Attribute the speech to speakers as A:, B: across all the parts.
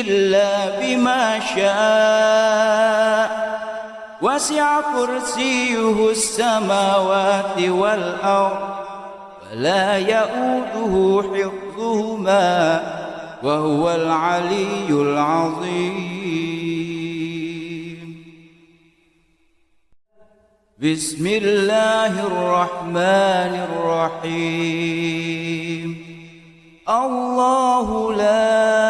A: إلا بما شاء. وسع كرسيه السماوات والأرض ولا يؤوده حفظهما وهو العلي العظيم. بسم الله الرحمن الرحيم. الله لا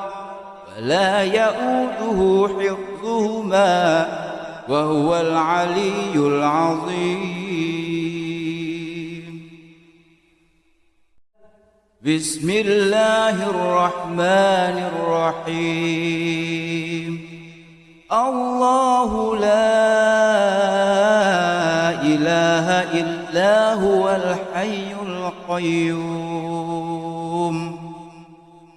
A: ولا يؤوده حفظهما وهو العلي العظيم. بسم الله الرحمن الرحيم. الله لا إله إلا هو الحي القيوم.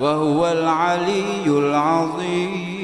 A: وهو العلي العظيم.